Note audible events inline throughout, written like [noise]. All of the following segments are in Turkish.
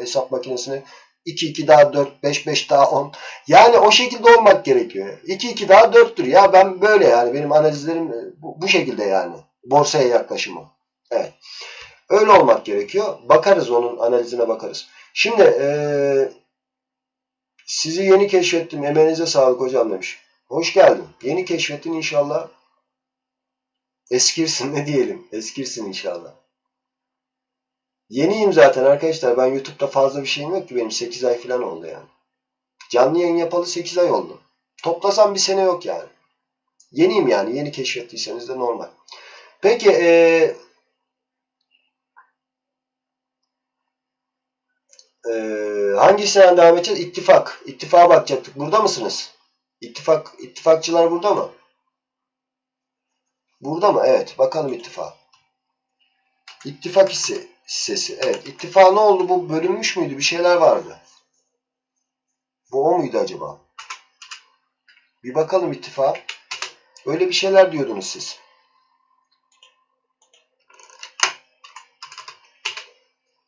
hesap makinesini 2 2 daha 4 5 5 daha 10. Yani o şekilde olmak gerekiyor. 2 2 daha 4'tür. Ya ben böyle yani benim analizlerim bu, bu şekilde yani. Borsaya yaklaşımı. Evet. Öyle olmak gerekiyor. Bakarız onun analizine bakarız. Şimdi ee, sizi yeni keşfettim. Emeğinize sağlık hocam demiş. Hoş geldin. Yeni keşfettin inşallah. Eskirsin ne diyelim. Eskirsin inşallah. Yeniyim zaten arkadaşlar. Ben YouTube'da fazla bir şeyim yok ki benim 8 ay falan oldu yani. Canlı yayın yapalı 8 ay oldu. Toplasam bir sene yok yani. Yeniyim yani. Yeni keşfettiyseniz de normal. Peki ee, ee, hangisinden devam edeceğiz? İttifak. İttifaka bakacaktık. Burada mısınız? İttifak, ittifakçılar burada mı? Burada mı? Evet. Bakalım ittifak. İttifak hissi, hissesi. Evet. İttifak ne oldu? Bu bölünmüş müydü? Bir şeyler vardı. Bu o muydu acaba? Bir bakalım ittifak. Öyle bir şeyler diyordunuz siz.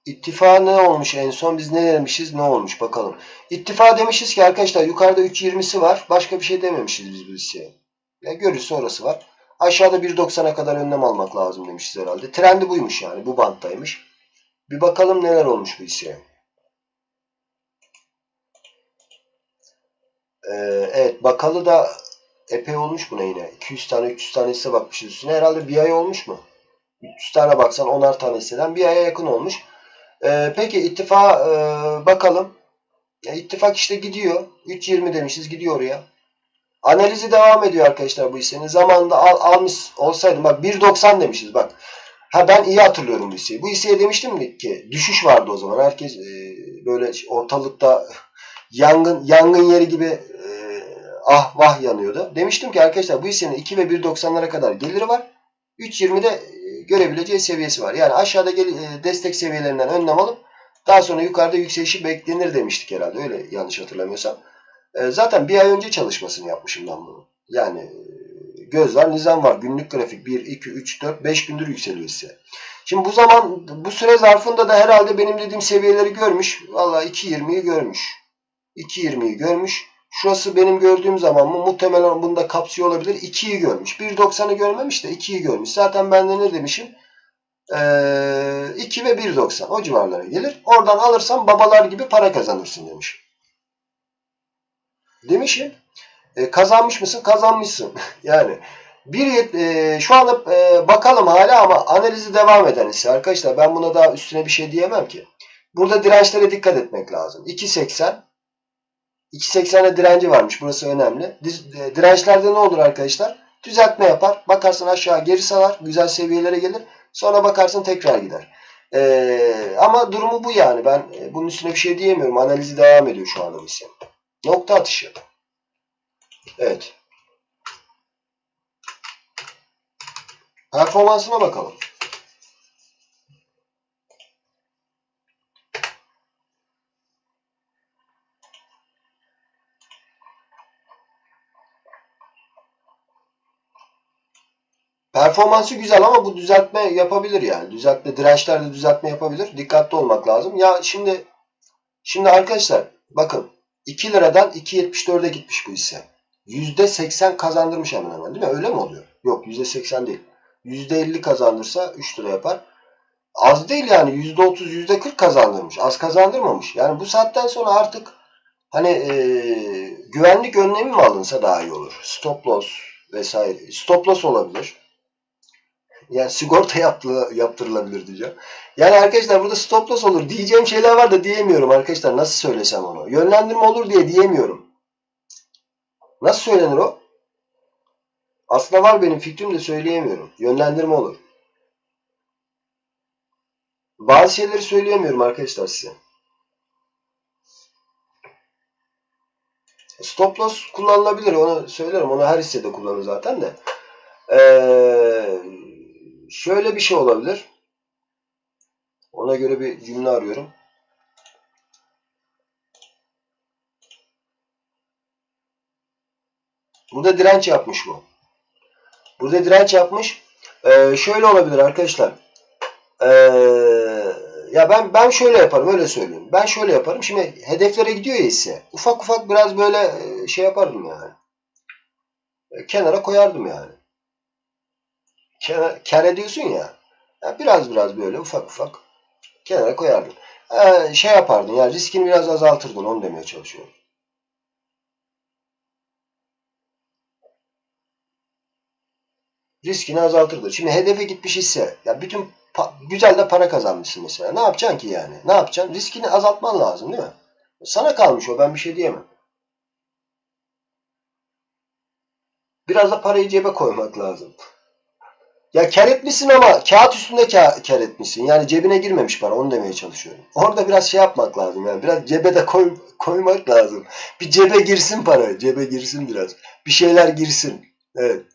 İttifak ne olmuş en son? Biz ne demişiz? Ne olmuş? Bakalım. İttifak demişiz ki arkadaşlar yukarıda 3.20'si var. Başka bir şey dememişiz biz bu listeye. Ya görürse orası var. Aşağıda 1.90'a kadar önlem almak lazım demişiz herhalde. Trendi buymuş yani. Bu banttaymış. Bir bakalım neler olmuş bu hisseye. Ee, evet bakalı da epey olmuş buna yine. 200 tane 300 tane hisse bakmışız üstüne. Herhalde bir ay olmuş mu? 300 tane baksan 10'ar tane hisseden bir aya yakın olmuş. Ee, peki ittifak e, bakalım. Ya, ittifak işte gidiyor. 3.20 demişiz gidiyor oraya. Analizi devam ediyor arkadaşlar bu hissenin. Zamanında al, almış olsaydım bak 1.90 demişiz bak. Ha ben iyi hatırlıyorum bu hisseyi. Bu hisseye demiştim ki düşüş vardı o zaman. Herkes e, böyle ortalıkta yangın yangın yeri gibi e, ah vah yanıyordu. Demiştim ki arkadaşlar bu hissenin 2 ve 1.90'lara kadar geliri var. 3.20'de e, görebileceği seviyesi var. Yani aşağıda gel, e, destek seviyelerinden önlem alıp daha sonra yukarıda yükselişi beklenir demiştik herhalde. Öyle yanlış hatırlamıyorsam. E, zaten bir ay önce çalışmasını yapmışım ben bunu. Yani göz var, nizam var. Günlük grafik 1, 2, 3, 4, 5 gündür yükseliyor ise. Şimdi bu zaman bu süre zarfında da herhalde benim dediğim seviyeleri görmüş. Valla 2.20'yi görmüş. 2.20'yi görmüş. Şurası benim gördüğüm zaman mı muhtemelen bunda kapsıyor olabilir. 2'yi görmüş. 1.90'ı görmemiş de 2'yi görmüş. Zaten ben de ne demişim? Ee, 2 ve 1.90 o civarlara gelir. Oradan alırsan babalar gibi para kazanırsın demiş. Demişim. E, kazanmış mısın? Kazanmışsın. [laughs] yani bir e, şu anda e, bakalım hala ama analizi devam eden ise arkadaşlar ben buna daha üstüne bir şey diyemem ki. Burada dirençlere dikkat etmek lazım. 2.80 2.80'e direnci varmış. Burası önemli. E, dirençlerde ne olur arkadaşlar? Düzeltme yapar. Bakarsın aşağı geri salar. Güzel seviyelere gelir. Sonra bakarsın tekrar gider. Ee, ama durumu bu yani. Ben e, bunun üstüne bir şey diyemiyorum. Analizi devam ediyor şu anda ise. Nokta atışı. Evet. Performansına bakalım. Performansı güzel ama bu düzeltme yapabilir yani. Düzeltme, dirençlerde düzeltme yapabilir. Dikkatli olmak lazım. Ya şimdi şimdi arkadaşlar bakın 2 liradan 2.74'e gitmiş bu hisse. %80 kazandırmış hemen hemen değil mi? Öyle mi oluyor? Yok %80 değil. %50 kazandırsa 3 lira yapar. Az değil yani %30 %40 kazandırmış. Az kazandırmamış. Yani bu saatten sonra artık hani e, güvenlik önlemi mi alınsa daha iyi olur. Stop loss vesaire. Stop loss olabilir. Yani sigorta yaptı, yaptırılabilir diyeceğim. Yani arkadaşlar burada stop loss olur. Diyeceğim şeyler var da diyemiyorum arkadaşlar. Nasıl söylesem onu? Yönlendirme olur diye diyemiyorum. Nasıl söylenir o? Aslında var benim fikrim de söyleyemiyorum. Yönlendirme olur. Bazı şeyleri söyleyemiyorum arkadaşlar size. Stop loss kullanılabilir. Onu söylerim. Onu her hissede kullanır zaten de. Ee, şöyle bir şey olabilir. Ona göre bir cümle arıyorum. Burada direnç yapmış bu. Burada direnç yapmış. Ee, şöyle olabilir arkadaşlar. Ee, ya ben ben şöyle yaparım öyle söyleyeyim. Ben şöyle yaparım. Şimdi hedeflere gidiyor ya hisse. Ufak ufak biraz böyle e, şey yapardım yani. E, Kenara koyardım yani. Kenar, kar ediyorsun ya. ya. Biraz biraz böyle ufak ufak kenara koyardın. E, şey yapardın yani riskini biraz azaltırdın onu demeye çalışıyorum. Riskini azaltırdı. Şimdi hedefe gitmiş hisse. Ya bütün güzel de para kazanmışsın mesela. Ne yapacaksın ki yani? Ne yapacaksın? Riskini azaltman lazım değil mi? Sana kalmış o. Ben bir şey diyemem. Biraz da parayı cebe koymak lazım. Ya kar etmişsin ama kağıt üstünde kar, kar etmişsin. Yani cebine girmemiş para. Onu demeye çalışıyorum. Orada biraz şey yapmak lazım. Yani biraz cebe de koy, koymak lazım. Bir cebe girsin para. Cebe girsin biraz. Bir şeyler girsin. Evet.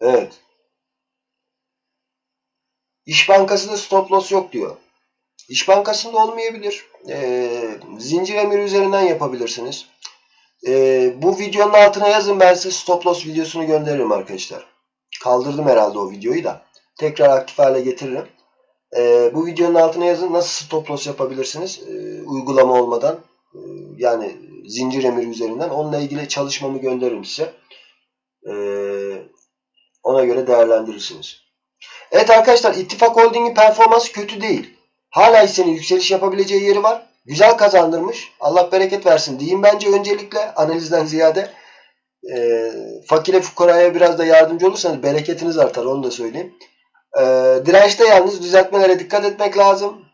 Evet. İş Bankası'nda stop loss yok diyor. İş Bankası'nda olmayabilir. Ee, zincir emiri üzerinden yapabilirsiniz. Ee, bu videonun altına yazın ben size stop loss videosunu gönderirim arkadaşlar. Kaldırdım herhalde o videoyu da. Tekrar aktif hale getiririm. Ee, bu videonun altına yazın nasıl stop loss yapabilirsiniz ee, uygulama olmadan. Ee, yani zincir emiri üzerinden. Onunla ilgili çalışmamı gönderirim size. Ee, ona göre değerlendirirsiniz. Evet arkadaşlar İttifak Holding'in performansı kötü değil. Hala hissenin yükseliş yapabileceği yeri var. Güzel kazandırmış. Allah bereket versin diyeyim bence öncelikle analizden ziyade. E, fakire fukaraya biraz da yardımcı olursanız bereketiniz artar onu da söyleyeyim. E, dirençte yalnız düzeltmelere dikkat etmek lazım.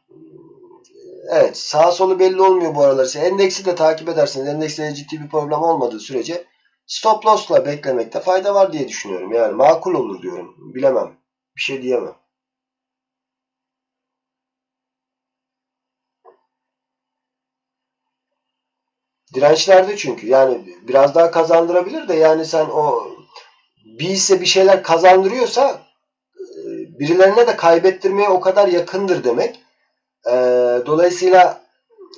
Evet sağ solu belli olmuyor bu aralar. Endeksi de takip ederseniz endekste ciddi bir problem olmadığı sürece stop loss'la beklemekte fayda var diye düşünüyorum. Yani makul olur diyorum. Bilemem. Bir şey diyemem. Dirençlerde çünkü yani biraz daha kazandırabilir de yani sen o bir hisse bir şeyler kazandırıyorsa e, birilerine de kaybettirmeye o kadar yakındır demek. E, dolayısıyla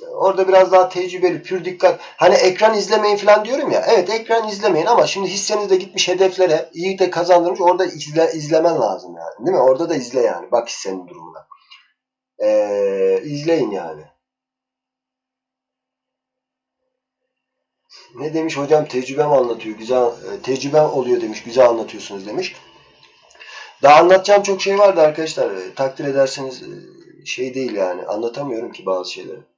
orada biraz daha tecrübeli, pür dikkat. Hani ekran izlemeyin falan diyorum ya. Evet ekran izlemeyin ama şimdi hisseniz de gitmiş hedeflere iyi de kazandırmış. Orada izle, izlemen lazım yani. Değil mi? Orada da izle yani. Bak hissenin durumuna. Ee, izleyin yani. Ne demiş hocam tecrübem anlatıyor. Güzel e, tecrübem oluyor demiş. Güzel anlatıyorsunuz demiş. Daha anlatacağım çok şey vardı arkadaşlar. E, takdir ederseniz e, şey değil yani. Anlatamıyorum ki bazı şeyleri.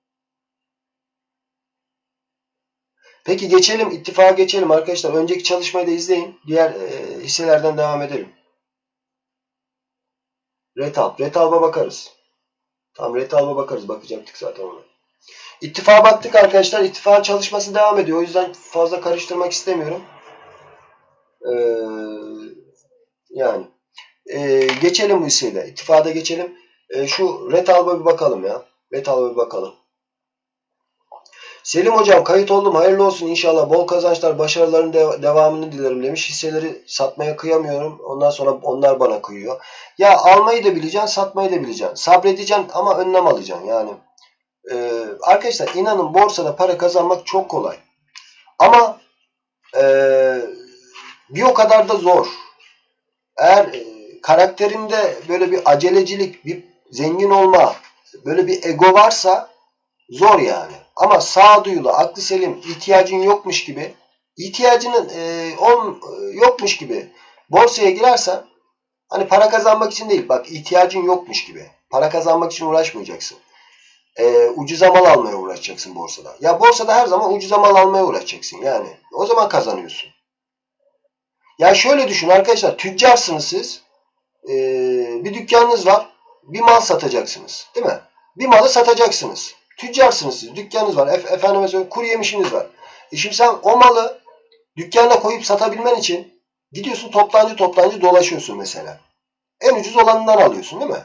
Peki geçelim. ittifaka geçelim arkadaşlar. Önceki çalışmayı da izleyin. Diğer e, hisselerden devam edelim. Retalp. Retalp'a bakarız. Tam Retalp'a bakarız. Bakacaktık zaten ona. İttifaka baktık arkadaşlar. İttifakın çalışması devam ediyor. O yüzden fazla karıştırmak istemiyorum. Ee, yani. Ee, geçelim bu hisseyle. İttifada geçelim. Ee, şu Retalp'a bir bakalım ya. Retalp'a bir bakalım. Selim hocam kayıt oldum. Hayırlı olsun inşallah. Bol kazançlar, başarıların de- devamını dilerim demiş. Hisseleri satmaya kıyamıyorum. Ondan sonra onlar bana kıyıyor. Ya almayı da bileceksin, satmayı da bileceksin. Sabredeceksin ama önlem alacaksın. Yani ee, arkadaşlar inanın borsada para kazanmak çok kolay. Ama ee, bir o kadar da zor. Eğer e, karakterinde böyle bir acelecilik, bir zengin olma, böyle bir ego varsa zor yani. Ama sağduyulu, aklı selim, ihtiyacın yokmuş gibi, ihtiyacının e, on, yokmuş gibi borsaya girersen hani para kazanmak için değil, bak ihtiyacın yokmuş gibi. Para kazanmak için uğraşmayacaksın. E, ucuza mal almaya uğraşacaksın borsada. Ya borsada her zaman ucuza mal almaya uğraşacaksın yani. O zaman kazanıyorsun. Ya şöyle düşün arkadaşlar, tüccarsınız siz. E, bir dükkanınız var, bir mal satacaksınız, değil mi? Bir malı satacaksınız. Tüccarsınız siz. Dükkanınız var. Ef efendime söyleyeyim kuru yemişiniz var. E şimdi sen o malı dükkana koyup satabilmen için gidiyorsun toplancı toplancı dolaşıyorsun mesela. En ucuz olanından alıyorsun değil mi?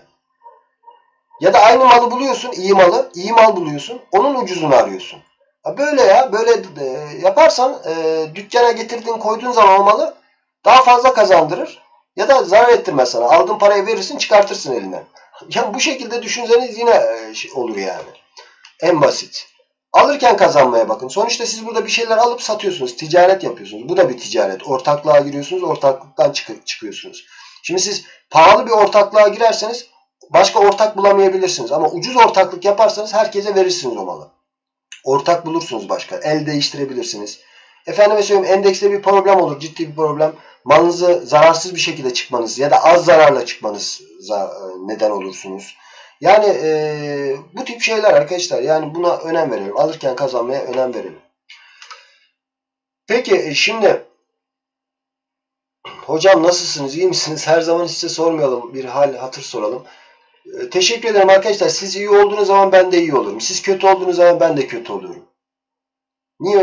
Ya da aynı malı buluyorsun, iyi malı, iyi mal buluyorsun, onun ucuzunu arıyorsun. Ha böyle ya, böyle e, yaparsan e, dükkana getirdiğin, koyduğun zaman o malı daha fazla kazandırır. Ya da zarar ettirmez sana. Aldığın parayı verirsin, çıkartırsın elinden. [laughs] Yani bu şekilde düşünseniz yine e, şey olur yani. En basit. Alırken kazanmaya bakın. Sonuçta siz burada bir şeyler alıp satıyorsunuz. Ticaret yapıyorsunuz. Bu da bir ticaret. Ortaklığa giriyorsunuz. Ortaklıktan çık- çıkıyorsunuz. Şimdi siz pahalı bir ortaklığa girerseniz başka ortak bulamayabilirsiniz. Ama ucuz ortaklık yaparsanız herkese verirsiniz o malı. Ortak bulursunuz başka. El değiştirebilirsiniz. Efendime söyleyeyim endekste bir problem olur. Ciddi bir problem. Malınızı zararsız bir şekilde çıkmanız ya da az zararla çıkmanız neden olursunuz. Yani e, bu tip şeyler arkadaşlar. Yani buna önem verelim. Alırken kazanmaya önem verelim. Peki e, şimdi hocam nasılsınız? iyi misiniz? Her zaman size sormayalım. Bir hal hatır soralım. E, teşekkür ederim arkadaşlar. Siz iyi olduğunuz zaman ben de iyi olurum. Siz kötü olduğunuz zaman ben de kötü oluyorum. Niye